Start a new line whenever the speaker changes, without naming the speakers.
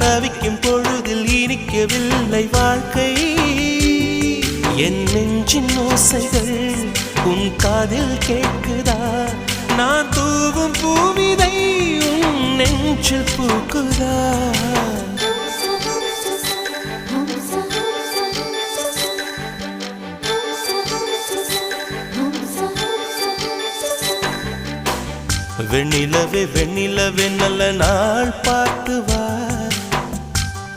தவிக்கும் பொழுதில் இனிக்கவில்லை வாழ்க்கை. என் நெஞ்சின் ஓசைகள் உன் காதில் கேட்குதா? நான் தூவும் பூமிதை உன் நெஞ்சில் பூக்குதா? வெண்ணிலவே வெண்ணிலவே நல்ல நாள் பா